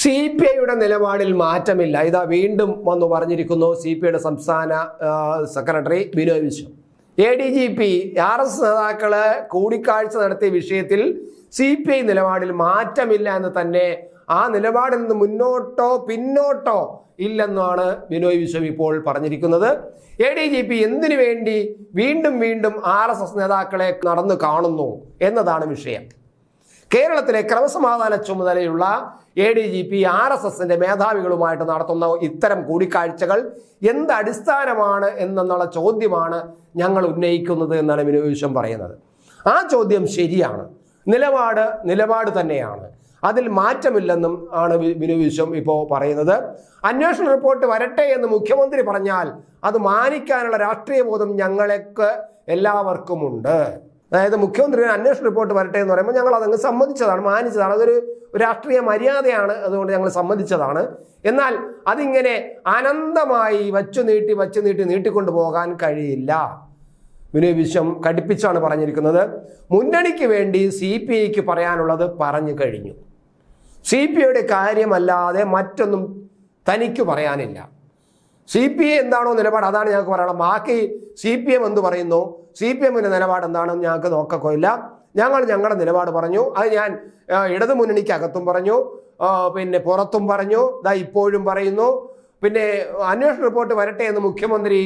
C P ഐയുടെ നിലപാടിൽ മാറ്റമില്ല. ഇതാ വീണ്ടും വന്നു പറഞ്ഞിരിക്കുന്നു സി പി ഐയുടെ സംസ്ഥാന secretary Binoy Viswam. A D G P R S നേതാക്കൾ കൂടിക്കാഴ്ച നടത്തിയ വിഷയത്തിൽ സി പി ഐ നിലപാടിൽ മാറ്റമില്ല എന്ന് തന്നെ ആ നിലപാടിൽ നിന്ന് മുന്നോട്ടോ പിന്നോട്ടോ ഇല്ലെന്നാണ് ബിനോയ് വിശ്വം ഇപ്പോൾ പറഞ്ഞിരിക്കുന്നത്. എ ഡി ജി പി എന്തിനു വേണ്ടി വീണ്ടും വീണ്ടും ആർ എസ് എസ് നേതാക്കളെ നടന്നു കാണുന്നു എന്നതാണ് വിഷയം. കേരളത്തിലെ ക്രമസമാധാന ചുമതലയുള്ള A D G P R S എസിന്റെ മേധാവികളുമായിട്ട് നടത്തുന്ന ഇത്തരം കൂടിക്കാഴ്ചകൾ എന്ത് അടിസ്ഥാനമാണ് എന്നുള്ള ചോദ്യമാണ് ഞങ്ങൾ ഉന്നയിക്കുന്നത് എന്നാണ് വിനോദം പറയുന്നത്. ആ ചോദ്യം ശരിയാണ്. നിലപാട് നിലപാട് തന്നെയാണ്. അതിൽ മാറ്റമില്ലെന്നും ആണ് വിനുവിശ്വം ഇപ്പോൾ പറയുന്നത്. അന്വേഷണ റിപ്പോർട്ട് വരട്ടെ എന്ന് മുഖ്യമന്ത്രി പറഞ്ഞാൽ അത് മാനിക്കാനുള്ള രാഷ്ട്രീയ ബോധം ഞങ്ങൾക്ക് എല്ലാവർക്കും ഉണ്ട് അതായത് മുഖ്യമന്ത്രി ഒരു അന്വേഷണ റിപ്പോർട്ട് വരട്ടെ എന്ന് പറയുമ്പോൾ ഞങ്ങൾ അതങ്ങ് സമ്മതിച്ചതാണ് മാനിച്ചതാണ്. അതൊരു രാഷ്ട്രീയ മര്യാദയാണ് അതുകൊണ്ട് ഞങ്ങൾ സമ്മതിച്ചതാണ്. എന്നാൽ അതിങ്ങനെ അനന്തമായി വച്ചു നീട്ടി വച്ചു നീട്ടി നീട്ടിക്കൊണ്ടു പോകാൻ കഴിയില്ല. വിനയ് വിശ്വം കടുപ്പിച്ചാണ് പറഞ്ഞിരിക്കുന്നത്. മുന്നണിക്ക് വേണ്ടി സി പി ഐക്ക് പറയാനുള്ളത് പറഞ്ഞു കഴിഞ്ഞു. സി പി ഐയുടെ കാര്യമല്ലാതെ മറ്റൊന്നും തനിക്ക് പറയാനില്ല. സി പി ഐ എന്താണോ നിലപാട് അതാണ് ഞങ്ങൾക്ക് പറയണം ബാക്കി സി പി എം എന്ത് പറയുന്നു? സി പി എമ്മിന്റെ നിലപാട് എന്താണെന്ന് ഞങ്ങൾക്ക് നോക്കക്കോയില്ല. ഞങ്ങൾ ഞങ്ങളുടെ നിലപാട് പറഞ്ഞു. അത് ഞാൻ ഇടതു മുന്നണിക്കകത്തും പറഞ്ഞു. പിന്നെ പുറത്തും പറഞ്ഞു. ഇതാ ഇപ്പോഴും പറയുന്നു. പിന്നെ അന്വേഷണ റിപ്പോർട്ട് വരട്ടെ എന്ന് മുഖ്യമന്ത്രി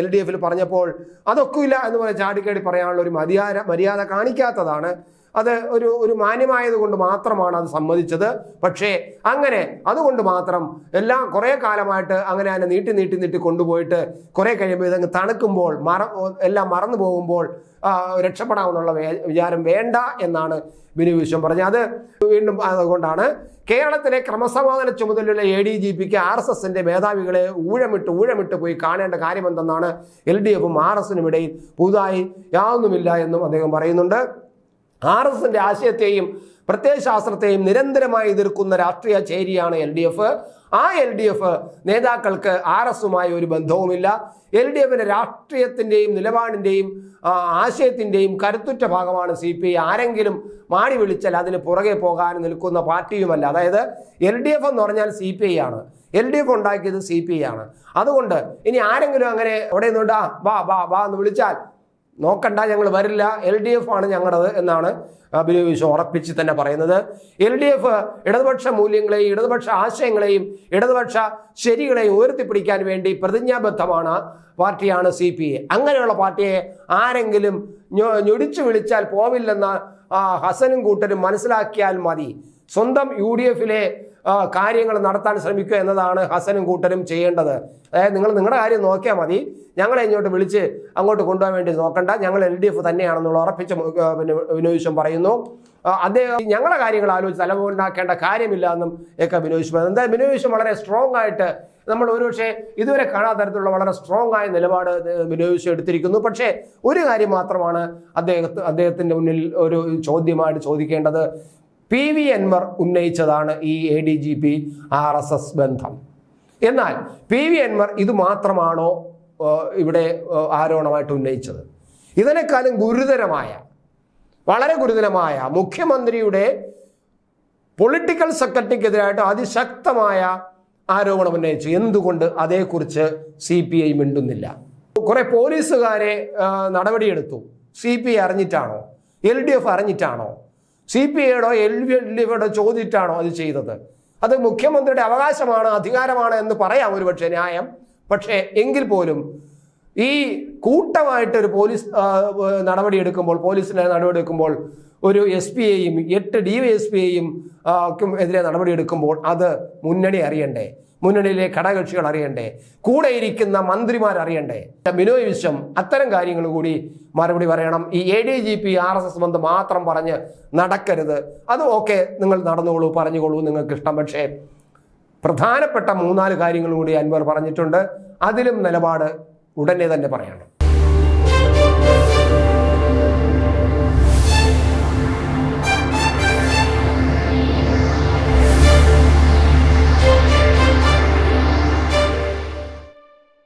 എൽ ഡി എഫിൽ പറഞ്ഞപ്പോൾ അതൊക്കില്ല എന്ന് പറഞ്ഞ് ചാടിക്കേടി പറയാനുള്ള ഒരു മര്യാദ മര്യാദ കാണിക്കാത്തതാണ്. അത് ഒരു ഒരു മാന്യമായത് കൊണ്ട് മാത്രമാണ് അത് സമ്മതിച്ചത്. പക്ഷേ അങ്ങനെ അതുകൊണ്ട് മാത്രം എല്ലാം കുറേ കാലമായിട്ട് അങ്ങനെ അതിനെ നീട്ടി നീട്ടി നീട്ടി കൊണ്ടുപോയിട്ട് കുറേ കഴിയുമ്പോൾ ഇതങ്ങ് തണുക്കുമ്പോൾ മറ എല്ലാം മറന്നു പോകുമ്പോൾ രക്ഷപ്പെടാമെന്നുള്ള വിചാരം വേണ്ട എന്നാണ് ബിനു വിശ്വം പറഞ്ഞത്. അത് വീണ്ടും അതുകൊണ്ടാണ് കേരളത്തിലെ ക്രമസമാധാന ചുമതലയുള്ള എ ഡി ജി പിക്ക് ആർ എസ് എസിന്റെ മേധാവികളെ ഊഴമിട്ട് ഊഴമിട്ട് പോയി കാണേണ്ട കാര്യമെന്തെന്നാണ് എൽ ഡി എഫും ആർ എസിനും ഇടയിൽ പുതുതായി യാതൊന്നുമില്ല എന്നും അദ്ദേഹം പറയുന്നുണ്ട്. ആർ എസ് എസിന്റെ ആശയത്തെയും പ്രത്യയശാസ്ത്രത്തെയും നിരന്തരമായി എതിർക്കുന്ന രാഷ്ട്രീയ ചേരിയാണ് എൽ ഡി എഫ്. ആ എൽ ഡി എഫ് നേതാക്കൾക്ക് ആർ എസുമായി ഒരു ബന്ധവുമില്ല. എൽ ഡി എഫിന്റെ രാഷ്ട്രീയത്തിന്റെയും നിലപാടിന്റെയും ആശയത്തിന്റെയും കരുത്തുറ്റ ഭാഗമാണ് സി പി ഐ. ആരെങ്കിലും മാടി വിളിച്ചാൽ അതിന് പുറകെ പോകാൻ നിൽക്കുന്ന പാർട്ടിയുമല്ല. അതായത് എൽ ഡി എഫ് എന്ന് പറഞ്ഞാൽ സി പി ഐ ആണ്. എൽ ഡി എഫ് ഉണ്ടാക്കിയത് സി പി ഐ ആണ്. അതുകൊണ്ട് ഇനി ആരെങ്കിലും അങ്ങനെ അവിടെ നിന്നുണ്ടാ വാ വാ വാ എന്ന് വിളിച്ചാൽ നോക്കണ്ട ഞങ്ങൾ വരില്ല. എൽ ഡി എഫ് ആണ് ഞങ്ങളത് എന്നാണ് ബിനോയ് വിശ്വം ഉറപ്പിച്ച് തന്നെ പറയുന്നത്. എൽ ഡി എഫ് ഇടതുപക്ഷ മൂല്യങ്ങളെയും ഇടതുപക്ഷ ആശയങ്ങളെയും ഇടതുപക്ഷ ശരികളെയും ഉയർത്തിപ്പിടിക്കാൻ വേണ്ടി പ്രതിജ്ഞാബദ്ധമാണ് പാർട്ടിയാണ് സി പി എ അങ്ങനെയുള്ള പാർട്ടിയെ ആരെങ്കിലും ഞൊടിച്ചു വിളിച്ചാൽ പോവില്ലെന്ന് ആ, ഹസനും കൂട്ടരും മനസ്സിലാക്കിയാൽ മതി. സ്വന്തം യു ഡി എഫിലെ കാര്യങ്ങൾ നടത്താൻ ശ്രമിക്കുക എന്നതാണ് ഹസനും കൂട്ടരും ചെയ്യേണ്ടത്. അതായത് നിങ്ങൾ നിങ്ങളുടെ കാര്യം നോക്കിയാൽ മതി. ഞങ്ങളെ ഇങ്ങോട്ട് വിളിച്ച് അങ്ങോട്ട് കൊണ്ടുപോകാൻ വേണ്ടി നോക്കണ്ട. ഞങ്ങൾ എൽ ഡി എഫ് തന്നെയാണെന്നുള്ള ഉറപ്പിച്ച പിന്നെ പറയുന്നു. അദ്ദേഹം ഞങ്ങളുടെ കാര്യങ്ങൾ ആലോചിച്ച് തലമുണ്ടാക്കേണ്ട കാര്യമില്ല എന്നും ഒക്കെ വിനോദിച്ചു എന്തായാലും എന്താ വിനോദ് വളരെ സ്ട്രോങ് ആയിട്ട് നമ്മൾ ഒരുപക്ഷെ ഇതുവരെ കാണാത്ത തരത്തിലുള്ള വളരെ സ്ട്രോങ് ആയ നിലപാട് വിനോദ് എടുത്തിരിക്കുന്നു. പക്ഷേ ഒരു കാര്യം മാത്രമാണ് അദ്ദേഹത്തെ അദ്ദേഹത്തിന്റെ മുന്നിൽ ഒരു ചോദ്യമായിട്ട് ചോദിക്കേണ്ടത്. പി വി അൻവർ ഉന്നയിച്ചതാണ് ഈ A D G P R S S ബന്ധം. എന്നാൽ പി വി അൻവർ ഇത് മാത്രമാണോ ഇവിടെ ആരോപണമായിട്ട് ഉന്നയിച്ചത്? ഇതിനേക്കാളും ഗുരുതരമായ വളരെ ഗുരുതരമായ മുഖ്യമന്ത്രിയുടെ പൊളിറ്റിക്കൽ സെക്രട്ടറിക്കെതിരായിട്ട് അതിശക്തമായ ആരോപണം ഉന്നയിച്ചു. എന്തുകൊണ്ട് അതേക്കുറിച്ച് സി പി ഐ മിണ്ടുന്നില്ല? കുറെ പോലീസുകാരെ നടപടിയെടുത്തു. സി പി ഐ അറിഞ്ഞിട്ടാണോ? എൽ ഡി എഫ് അറിഞ്ഞിട്ടാണോ? സി പി ഐയുടെ എൽ ഡി എഫിയുടെ ചോദിച്ചിട്ടാണോ അത് ചെയ്തത്? അത് മുഖ്യമന്ത്രിയുടെ അവകാശമാണ് അധികാരമാണ് എന്ന് പറയാം ഒരുപക്ഷെ ന്യായം. പക്ഷേ എങ്കിൽ പോലും ഈ കൂട്ടമായിട്ട് ഒരു പോലീസ് നടപടിയെടുക്കുമ്പോൾ പോലീസിനെ നടപടി എടുക്കുമ്പോൾ ഒരു എസ് പി യെയും എട്ട് ഡി വൈ എസ് പി എതിരെ നടപടി എടുക്കുമ്പോൾ അത് മുന്നണി അറിയണ്ടേ? മുന്നണിയിലെ ഘടകകക്ഷികൾ അറിയണ്ടേ? കൂടെ ഇരിക്കുന്ന മന്ത്രിമാർ അറിയണ്ടേ? ബിനോയ് വിശ്വം അത്തരം കാര്യങ്ങൾ കൂടി മറുപടി പറയണം. ഈ A D G P R S S ബന്ധം മാത്രം പറഞ്ഞ് നടക്കരുത്. അത് ഓക്കെ നിങ്ങൾ നടന്നുകൊള്ളൂ പറഞ്ഞുകൊള്ളൂ നിങ്ങൾക്ക് ഇഷ്ടം. പക്ഷേ പ്രധാനപ്പെട്ട മൂന്നാൽ കാര്യങ്ങൾ കൂടി അൻവർ പറഞ്ഞിട്ടുണ്ട്. അതിലും നിലപാട് ഉടനെ തന്നെ പറയണം.